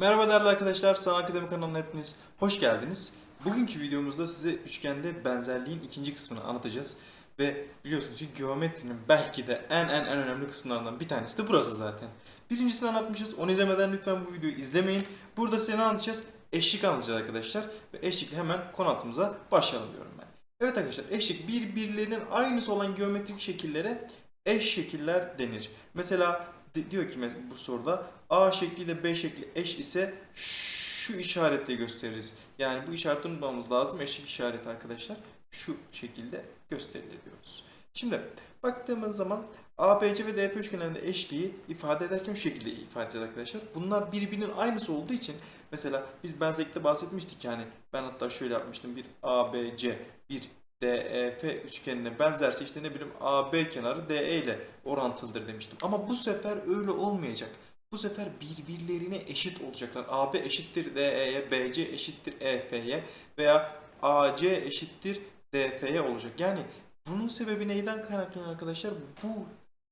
Merhaba değerli arkadaşlar, Sanat Akademi kanalına hepiniz hoş geldiniz. Bugünkü videomuzda size üçgende benzerliğin ikinci kısmını anlatacağız. Ve biliyorsunuz ki geometrinin belki de en en en önemli kısımlarından bir tanesi de burası zaten. Birincisini anlatmışız, onu izlemeden lütfen bu videoyu izlemeyin. Burada size ne anlatacağız? Eşlik anlatacağız arkadaşlar. Ve eşlikle hemen konu altımıza başlayalım diyorum ben. Evet arkadaşlar, eşlik birbirlerinin aynısı olan geometrik şekillere eş şekiller denir. Mesela diyor ki bu soruda A şekli ile B şekli eş ise şu işaretle gösteririz. Yani bu işareti unutmamız lazım. Eşlik işareti arkadaşlar şu şekilde gösterilir diyoruz. Şimdi baktığımız zaman ABC ve DF üçgenlerinde eşliği ifade ederken şu şekilde ifade edeceğiz arkadaşlar. Bunlar birbirinin aynısı olduğu için mesela biz benzerlikte bahsetmiştik yani ben hatta şöyle yapmıştım bir ABC bir DEF üçgenine benzerse işte ne bileyim AB kenarı DE ile orantılıdır demiştim. Ama bu sefer öyle olmayacak. Bu sefer birbirlerine eşit olacaklar. AB eşittir DE'ye, BC eşittir EF'ye veya AC eşittir DF'ye olacak. Yani bunun sebebi neyden kaynaklanıyor arkadaşlar? Bu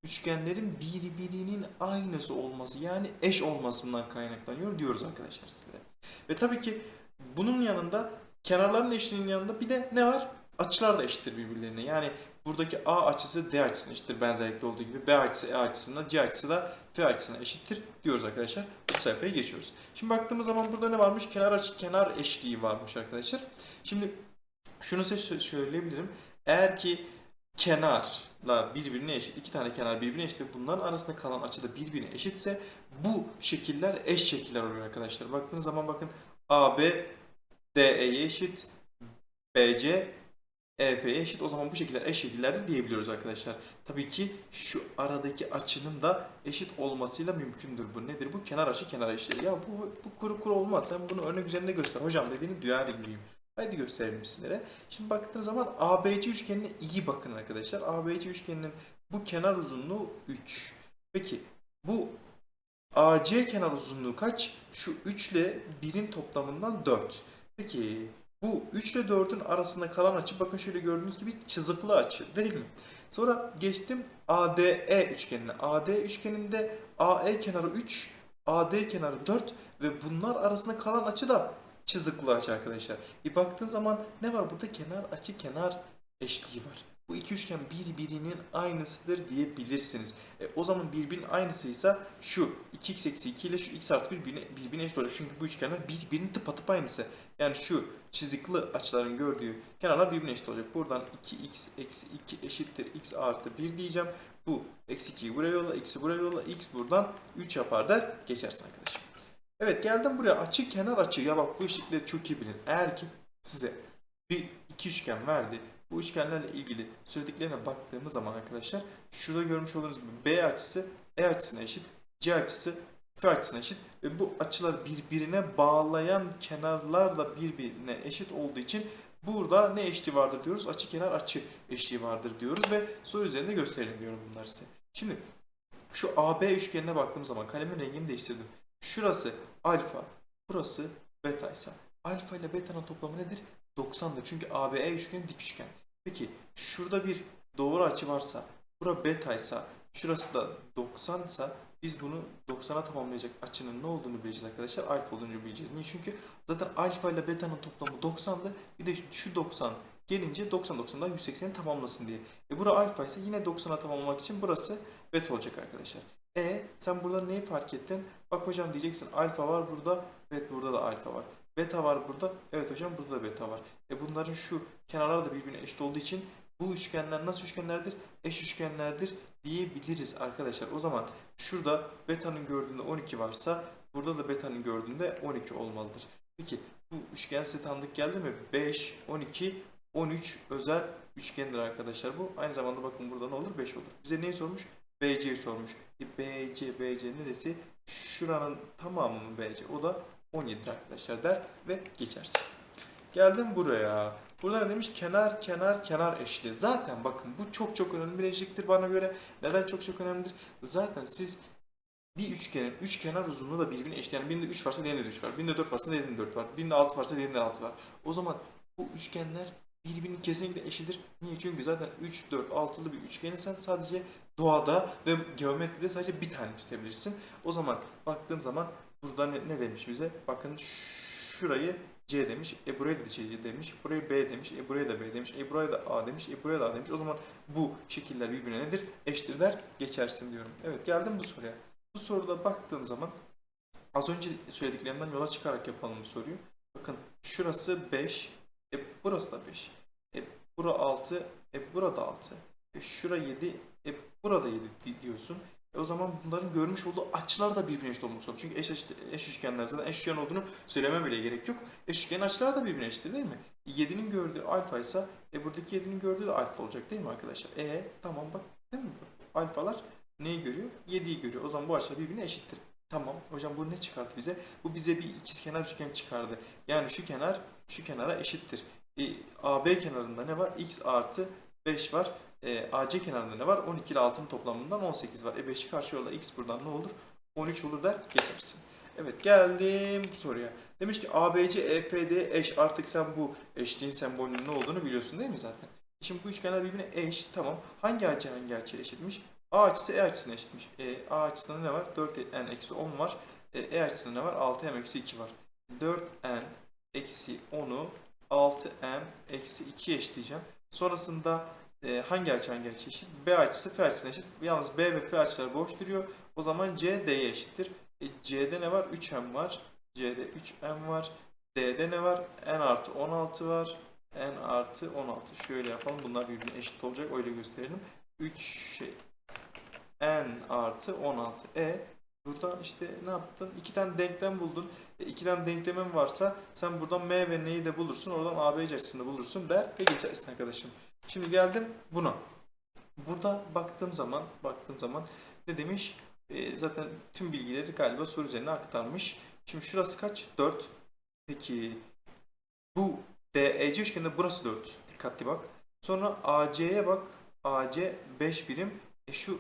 üçgenlerin birbirinin aynısı olması yani eş olmasından kaynaklanıyor diyoruz arkadaşlar sizlere. Ve tabii ki bunun yanında kenarların eşliğinin yanında bir de ne var? Açılar da eşittir birbirlerine. Yani buradaki A açısı D açısına eşittir benzerlikte olduğu gibi. B açısı E açısına, C açısı da F açısına eşittir diyoruz arkadaşlar. Bu sayfaya geçiyoruz. Şimdi baktığımız zaman burada ne varmış? Kenar açı kenar eşliği varmış arkadaşlar. Şimdi şunu size sö- söyleyebilirim. Eğer ki kenarla birbirine eşit, iki tane kenar birbirine eşit ve bunların arasında kalan açı da birbirine eşitse bu şekiller eş şekiller oluyor arkadaşlar. Baktığınız zaman bakın AB DE'ye eşit, BC EF'ye eşit. O zaman bu şekiller eş şekillerdir diyebiliyoruz arkadaşlar. Tabii ki şu aradaki açının da eşit olmasıyla mümkündür bu. Nedir bu? Kenar açı kenar eşitliği. Ya bu, bu kuru kuru olmaz. Sen bunu örnek üzerinde göster. Hocam dediğini duyar gibiyim. Haydi gösterelim sizlere. Şimdi baktığınız zaman ABC üçgenine iyi bakın arkadaşlar. ABC üçgeninin bu kenar uzunluğu 3. Peki bu AC kenar uzunluğu kaç? Şu 3 ile 1'in toplamından 4. Peki bu 3 ile 4'ün arasında kalan açı bakın şöyle gördüğünüz gibi çizikli açı değil mi? Sonra geçtim ADE üçgenine. AD üçgeninde AE kenarı 3, AD kenarı 4 ve bunlar arasında kalan açı da çizikli açı arkadaşlar. Bir baktığın zaman ne var burada? Kenar açı kenar eşliği var. Bu iki üçgen birbirinin aynısıdır diyebilirsiniz. E, o zaman birbirinin aynısıysa şu 2x eksi 2 ile şu x artı 1 birbirine, birbirine eşit olacak. Çünkü bu üçgenler birbirinin tıpatıp aynısı. Yani şu çizikli açıların gördüğü kenarlar birbirine eşit olacak. Buradan 2x eksi 2 eşittir x artı 1 diyeceğim. Bu eksi 2'yi buraya yolla, x'i buraya yolla, x buradan 3 yapar der geçersin arkadaşım. Evet geldim buraya açı kenar açı. Ya bak bu eşitlikleri çok iyi bilin. Eğer ki size bir iki üçgen verdi. Bu üçgenlerle ilgili söylediklerine baktığımız zaman arkadaşlar şurada görmüş olduğunuz gibi B açısı E açısına eşit, C açısı F açısına eşit ve bu açılar birbirine bağlayan kenarlar da birbirine eşit olduğu için burada ne eşliği vardır diyoruz? Açı kenar açı eşliği vardır diyoruz ve soru üzerinde gösterelim diyorum bunları size. Şimdi şu AB üçgenine baktığım zaman kalemin rengini değiştirdim. Şurası alfa, burası beta ise alfa ile beta'nın toplamı nedir? 90'dır. Çünkü ABE üçgeni dik üçgen. Peki şurada bir doğru açı varsa, bura beta ise, şurası da 90 ise biz bunu 90'a tamamlayacak açının ne olduğunu bileceğiz arkadaşlar. Alfa olduğunu bileceğiz. Niye? Çünkü zaten alfa ile beta'nın toplamı 90'dı. Bir de şu 90 gelince 90 90'dan 180'i tamamlasın diye. E bura alfa ise yine 90'a tamamlamak için burası beta olacak arkadaşlar. E sen burada neyi fark ettin? Bak hocam diyeceksin alfa var burada. Evet burada da alfa var. Beta var burada. Evet hocam burada da beta var. E bunların şu kenarlar da birbirine eşit olduğu için bu üçgenler nasıl üçgenlerdir? Eş üçgenlerdir diyebiliriz arkadaşlar. O zaman şurada beta'nın gördüğünde 12 varsa burada da beta'nın gördüğünde 12 olmalıdır. Peki bu üçgen size tanıdık geldi mi? 5, 12, 13 özel üçgendir arkadaşlar bu. Aynı zamanda bakın burada ne olur? 5 olur. Bize neyi sormuş? BC'yi sormuş. E BC, BC neresi? Şuranın tamamı mı BC? O da 17'dir arkadaşlar der ve geçersin. Geldim buraya. Burada demiş? Kenar, kenar, kenar eşliği. Zaten bakın bu çok çok önemli bir eşliktir bana göre. Neden çok çok önemlidir? Zaten siz bir üçgenin üç kenar uzunluğu da birbirine eşit. Yani birinde 3 varsa diğerinde de 3 var. Birinde 4 varsa diğerinde 4 var. Birinde 6 varsa diğerinde 6 var. O zaman bu üçgenler birbirinin kesinlikle eşidir. Niye? Çünkü zaten 3, 4, 6'lı bir üçgeni sen sadece doğada ve geometride sadece bir tane çizebilirsin. O zaman baktığım zaman burada ne, ne demiş bize? Bakın şurayı C demiş. E buraya da C demiş. Buraya B demiş. E buraya da B demiş. E buraya da A demiş. E buraya da A demiş. O zaman bu şekiller birbirine nedir? Eşittir. Geçersin diyorum. Evet geldim bu soruya. Bu soruda baktığım zaman az önce söylediklerimden yola çıkarak yapalım bu soruyu. Bakın şurası 5. E burası da 5. E bura 6. E burada 6. E şura 7. E burada 7 di- diyorsun. E o zaman bunların görmüş olduğu açılar da birbirine eşit olmak zorunda. Çünkü eş, eş, eş üçgenler zaten eş üçgen olduğunu söyleme bile gerek yok. Eş üçgenin açıları da birbirine eşittir değil mi? 7'nin gördüğü alfa ise e buradaki 7'nin gördüğü de alfa olacak değil mi arkadaşlar? E tamam bak değil mi? Alfalar neyi görüyor? 7'yi görüyor. O zaman bu açılar birbirine eşittir. Tamam hocam bu ne çıkarttı bize? Bu bize bir ikizkenar üçgen çıkardı. Yani şu kenar şu kenara eşittir. E, AB kenarında ne var? X artı 5 var. E, AC kenarında ne var? 12 ile 6'nın toplamından 18 var. E 5'i karşı yolla X buradan ne olur? 13 olur der geçersin. Evet geldim bu soruya. Demiş ki ABC EFD eş artık sen bu eşliğin sembolünün ne olduğunu biliyorsun değil mi zaten? Şimdi bu üçgenler birbirine eş tamam. Hangi açı hangi açıya eşitmiş? A açısı E açısına eşitmiş. E, A açısında ne var? 4n eksi 10 var. E, e açısında ne var? 6m eksi 2 var. 4n eksi 10'u 6m eksi 2 eşitleyeceğim. Sonrasında e, hangi açı hangi açı eşit? B açısı F açısına eşit. Yalnız B ve F açıları boş duruyor. O zaman C D'ye eşittir. E, C'de ne var? 3m var. C'de 3m var. D'de ne var? n artı 16 var. n artı 16. Şöyle yapalım. Bunlar birbirine eşit olacak. Öyle gösterelim. 3 şey n artı 16. E buradan işte ne yaptın? İki tane denklem buldun. E, iki tane denklemin varsa sen buradan m ve n'yi de bulursun. Oradan ABC açısını bulursun der ve geçersin arkadaşım. Şimdi geldim buna. Burada baktığım zaman baktığım zaman ne demiş? E, zaten tüm bilgileri galiba soru üzerine aktarmış. Şimdi şurası kaç? 4. Peki bu DEC üçgeninde burası 4. Dikkatli bak. Sonra AC'ye bak. AC 5 birim. E şu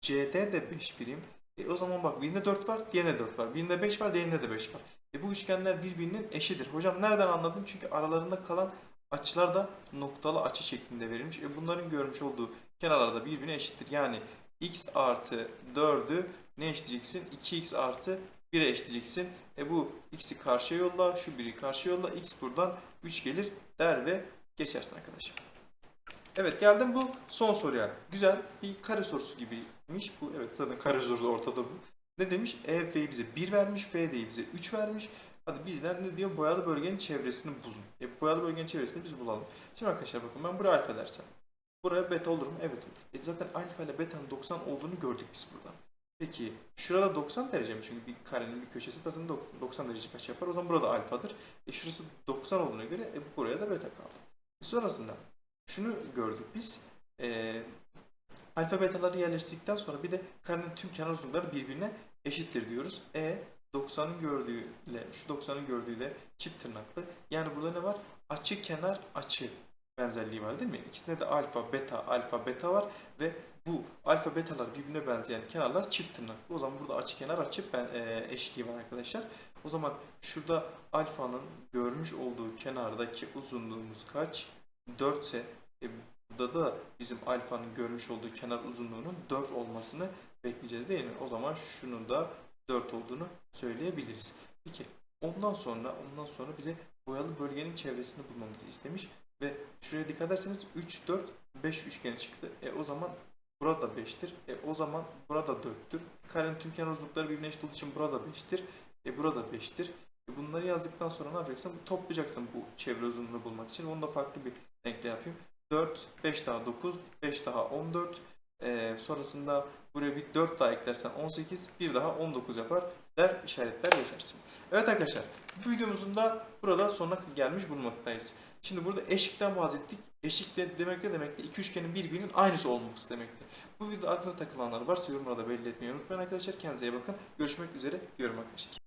CD de 5 birim. E o zaman bak birinde 4 var, diğerinde 4 var. Birinde 5 var, diğerinde de 5 var. E bu üçgenler birbirinin eşidir. Hocam nereden anladın? Çünkü aralarında kalan açılar da noktalı açı şeklinde verilmiş. E bunların görmüş olduğu kenarlar da birbirine eşittir. Yani x artı 4'ü ne eşitleyeceksin? 2x artı 1'e eşitleyeceksin. E bu x'i karşıya yolla, şu 1'i karşıya yolla. x buradan 3 gelir der ve geçersin arkadaşım. Evet geldim bu son soruya. Güzel bir kare sorusu gibiymiş. Bu evet zaten kare sorusu ortada bu. Ne demiş? E F'yi bize 1 vermiş, F'yi bize 3 vermiş. Hadi bizden ne diyor? Boyalı bölgenin çevresini bulun. E boyalı bölgenin çevresini biz bulalım. Şimdi arkadaşlar bakın ben buraya alfa dersem. Buraya beta olur mu? Evet olur. E zaten alfa ile beta'nın 90 olduğunu gördük biz buradan. Peki şurada 90 derece mi? Çünkü bir karenin bir köşesi de zaten 90 derece kaç yapar? O zaman burada alfadır. E şurası 90 olduğuna göre e, buraya da beta kaldı. E sonrasında şunu gördük biz. E, alfa betaları yerleştirdikten sonra bir de karenin tüm kenar uzunlukları birbirine eşittir diyoruz. E 90'ın gördüğüyle şu 90'ın gördüğüyle çift tırnaklı. Yani burada ne var? Açı kenar açı benzerliği var değil mi? İkisinde de alfa beta alfa beta var ve bu alfa betalar birbirine benzeyen kenarlar çift tırnaklı. O zaman burada açı kenar açı ben, e, eşitliği var arkadaşlar. O zaman şurada alfanın görmüş olduğu kenardaki uzunluğumuz kaç? 4 ise burada da bizim alfanın görmüş olduğu kenar uzunluğunun 4 olmasını bekleyeceğiz değil mi? O zaman şunun da 4 olduğunu söyleyebiliriz. Peki ondan sonra ondan sonra bize boyalı bölgenin çevresini bulmamızı istemiş ve şuraya dikkat ederseniz 3 4 5 üçgeni çıktı. E o zaman burada 5'tir. E o zaman burada 4'tür. Karenin tüm kenar uzunlukları birbirine eşit olduğu için burada 5'tir. E burada 5'tir. E bunları yazdıktan sonra ne yapacaksın? Toplayacaksın bu çevre uzunluğunu bulmak için. Onu da farklı bir renkle yapayım. 4, 5 daha 9, 5 daha 14. Ee, sonrasında buraya bir 4 daha eklersen 18, bir daha 19 yapar der işaretler geçersin. Evet arkadaşlar bu videomuzun da burada sonuna gelmiş bulunmaktayız. Şimdi burada eşikten bahsettik. Eşik de demek ne demekti? İki üçgenin birbirinin aynısı olması demekti. Bu videoda aklına takılanlar varsa yorumlarda belli etmeyi unutmayın arkadaşlar. Kendinize iyi bakın. Görüşmek üzere diyorum arkadaşlar.